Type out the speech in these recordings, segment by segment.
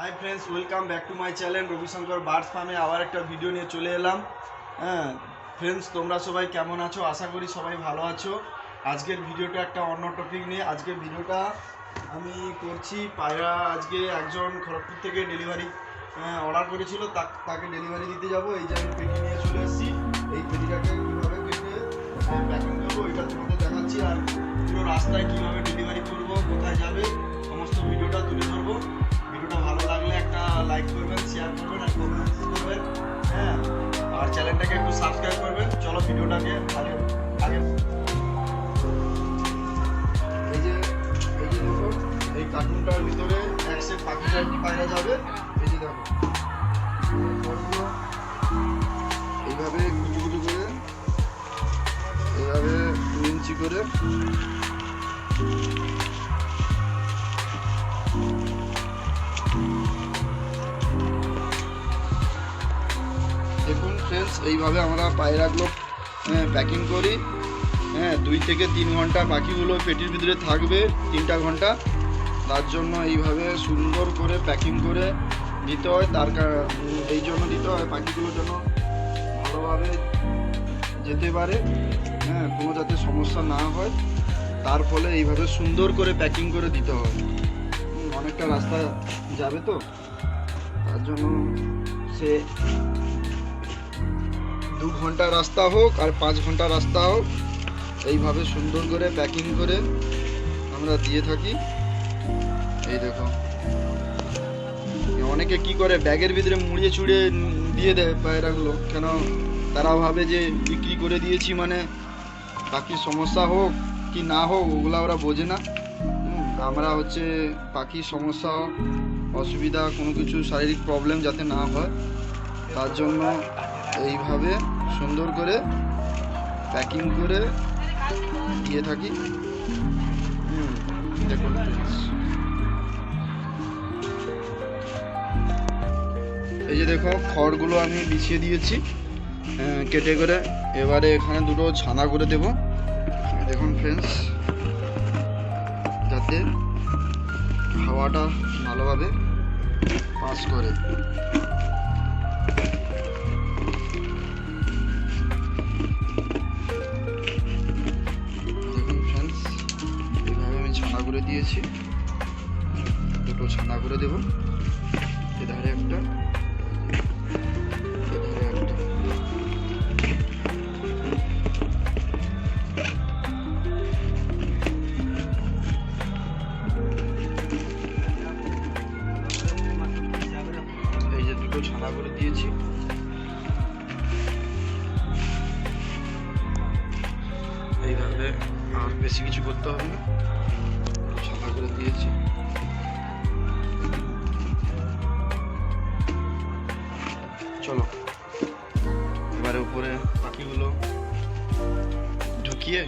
Hi friends welcome back to my channel Ravishankar birds ফার্মে আবার একটা ভিডিও নিয়ে চলে এলাম। হ্যাঁ ফ্রেন্ডস তোমরা সবাই কেমন আছো? আশা করি সবাই ভালো আছো। আজকের ভিডিওটা একটা অন্য টপিক নিয়ে। আজকের ভিডিওটা আমি করছি পায়রা আজকে একজন খড়গপুর থেকে ডেলিভারি অর্ডার করেছিল। তাকে ডেলিভারি দিতে যাব। এই যে আমি পেটি নিয়ে চলে এসেছি এই পেটিটাকে কীভাবে কেটে প্যাকিং করব, এটা তোমাদের দেখাচ্ছি। আর পুরো রাস্তায় কীভাবে ডেলিভারি করব, কোথায় যাবে, সমস্ত ভিডিওটা তুলে ধরবো। ভিডিওটা ভালো লাগলে একটা লাইক করবেন শেয়ার করবেন আর কমেন্ট করবেন। হ্যাঁ? আর চ্যানেলটাকে একটু সাবস্ক্রাইব করবেন। চলো ভিডিওটাকে আগে আগে। এই যে এই যে দেখো, এই কার্টুনটার ভিতরে এক সেট পাখি পায়রা যাবে। এই যে দেখো। এইভাবে কুচু কুচু করে, এইভাবে দু ইঞ্চি করে এইভাবে আমরা পায়রাগুলো প্যাকিং করি। হ্যাঁ দুই থেকে তিন ঘণ্টা পাখিগুলো পেটির ভিতরে থাকবে, তিনটা ঘণ্টা। তার জন্য এইভাবে সুন্দর করে প্যাকিং করে দিতে হয়। তার এই জন্য দিতে হয় পাখিগুলো যেন ভালোভাবে যেতে পারে। হ্যাঁ কোনো যাতে সমস্যা না হয়। তার ফলে এইভাবে সুন্দর করে প্যাকিং করে দিতে হয়। অনেকটা রাস্তা যাবে তো? তার জন্য সে দু ঘণ্টা রাস্তা হোক আর পাঁচ ঘণ্টা রাস্তা হোক, এইভাবে সুন্দর করে প্যাকিং করে আমরা দিয়ে থাকি। এই দেখো। অনেকে কি করে, ব্যাগের ভিতরে মুড়িয়ে চুড়িয়ে দিয়ে দেয় পায়রাগুলো। কেন? তারা ভাবে যে বিক্রি করে দিয়েছি মানে পাখির সমস্যা হোক কি না হোক, ওগুলো ওরা বোঝে না। আমরা হচ্ছে পাখির সমস্যা, অসুবিধা, কোনো কিছু শারীরিক প্রবলেম যাতে না হয়, তার জন্য এইভাবে সুন্দর করে প্যাকিং করে দিয়ে থাকি। দেখুন। এই যে দেখো, খড়গুলো আমি বিছিয়ে দিয়েছি। কেটে করে এবারে এখানে দুটো ছানা করে দেব। দেখুন ফ্রেন্ডস যাতে হাওয়াটা ভালোভাবে পাস করে। ছানা করে দিয়েছি। চলো, এবারে উপরে পাখিগুলো ঢুকিয়ে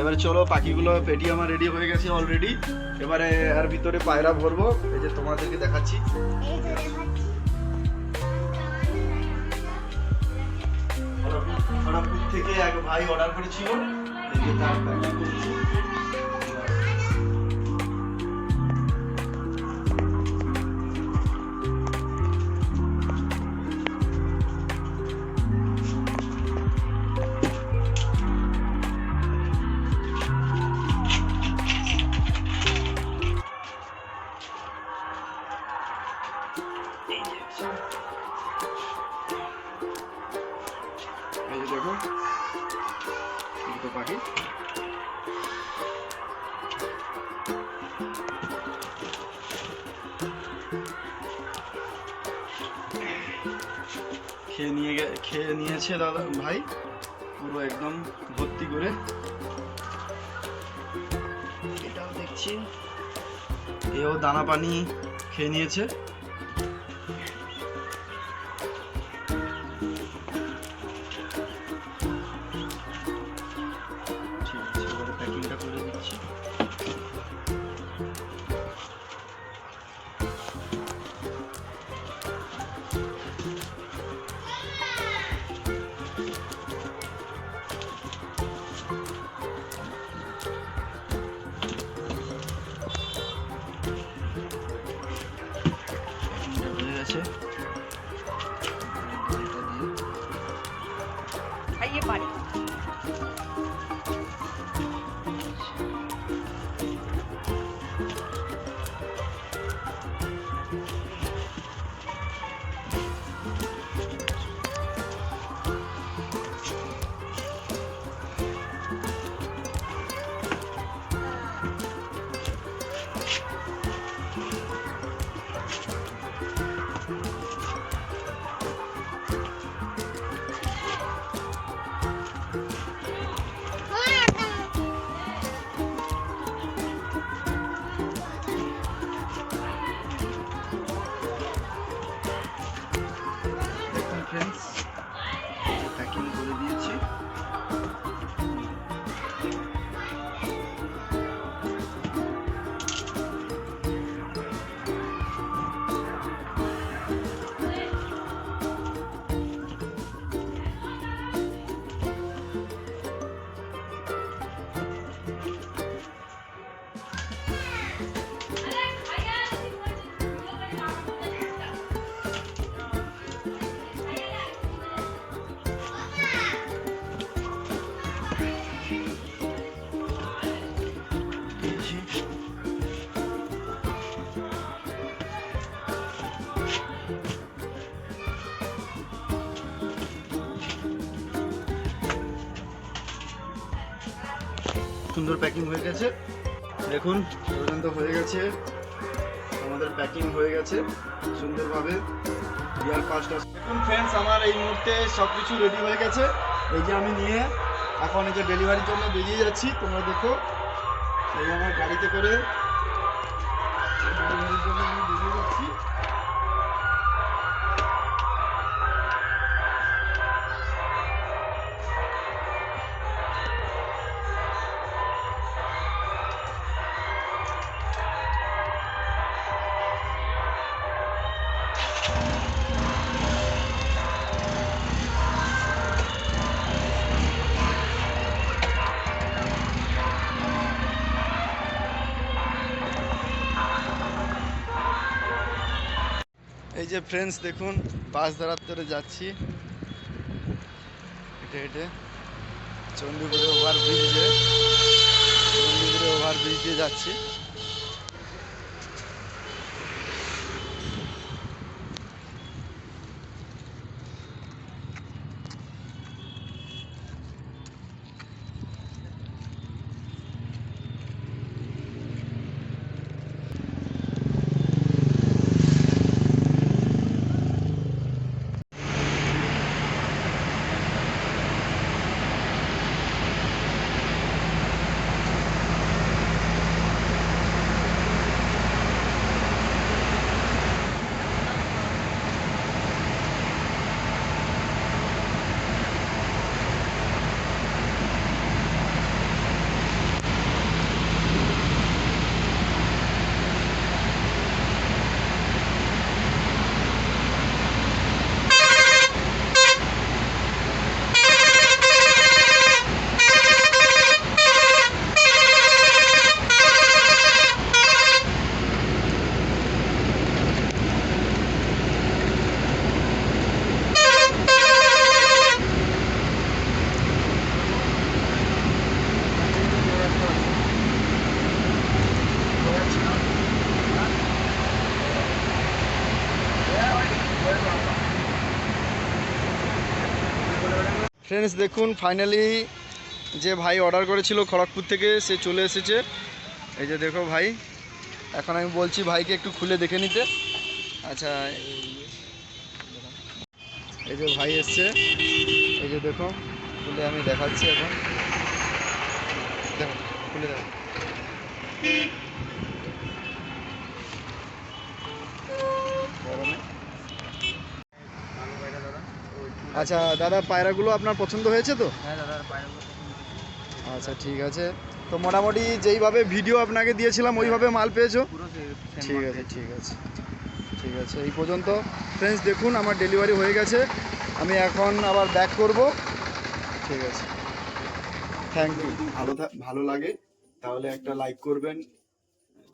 এবারে চলো, পাখিগুলো পেটি আমার রেডি হয়ে গেছে অলরেডি এবারে আর ভিতরে পায়রা ভরবো, এই যে তোমাদেরকে দেখাচ্ছি। খড়গপুর থেকে এক ভাই অর্ডার করেছিল তার প্যাকিং করছি। এই যে দেখো দুটো পাখি খেয়ে নিয়ে গে খেয়ে নিয়েছে দাদা, ভাই। পুরো একদম ভর্তি করে। এটাও দেখছি। এও দানা পানি খেয়ে নিয়েছে। সুন্দর প্যাকিং হয়ে গেছে। দেখুন পর্যন্ত হয়ে গেছে। আমাদের প্যাকিং হয়ে গেছে সুন্দরভাবে। ইয়ার পাঁচটা দেখুন ফ্রেন্ডস আমার এই মুহূর্তে সব কিছু রেডি হয়ে গেছে। এই যে আমি নিয়ে এখন এই যে ডেলিভারির জন্য বেরিয়ে যাচ্ছি, তোমরা দেখো। এই আমার গাড়িতে করে ডেলিভারির জন্য আমি বেরিয়ে যাচ্ছি। যে ফ্রেন্ডস দেখুন, বাস ধরার ধরে যাচ্ছি। হেঁটে হেঁটে। চণ্ডীপুরে ওভার ব্রিজ দিয়ে চণ্ডীপুরে ওভারব্রিজ দিয়ে যাচ্ছি। ফ্রেন্ডস দেখুন ফাইনালি যে ভাই অর্ডার করেছিল খড়গপুর থেকে, সে চলে এসেছে। এই যে দেখো ভাই, এখন আমি বলছি ভাইকে একটু খুলে দেখে নিতে। আচ্ছা এই যে ভাই এসছে। এই যে দেখো, খুলে আমি দেখাচ্ছি এখন। দেখো, খুলে দেখো। আচ্ছা দাদা পায়রাগুলো আপনার পছন্দ হয়েছে তো? হ্যাঁ দাদা পায়রাগুলো আচ্ছা ঠিক আছে। তো মোটামুটি যেইভাবে ভিডিও আপনাকে দিয়েছিলাম ওইভাবে মাল পেয়েছ? ঠিক আছে ঠিক আছে। ঠিক আছে এই পর্যন্ত। ফ্রেন্ডস দেখুন আমার ডেলিভারি হয়ে গেছে। আমি এখন আবার ব্যাক করব। ঠিক আছে। থ্যাংক ইউ ভালো থা- ভালো লাগে তাহলে একটা লাইক করবেন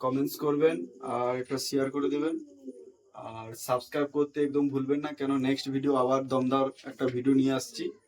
কমেন্টস করবেন আর একটা শেয়ার করে দেবেন। আর সাবস্ক্রাইব করতে একদম ভুলবেন না, কেন নেক্সট ভিডিও আবার দমদার একটা ভিডিও নিয়ে আসছি।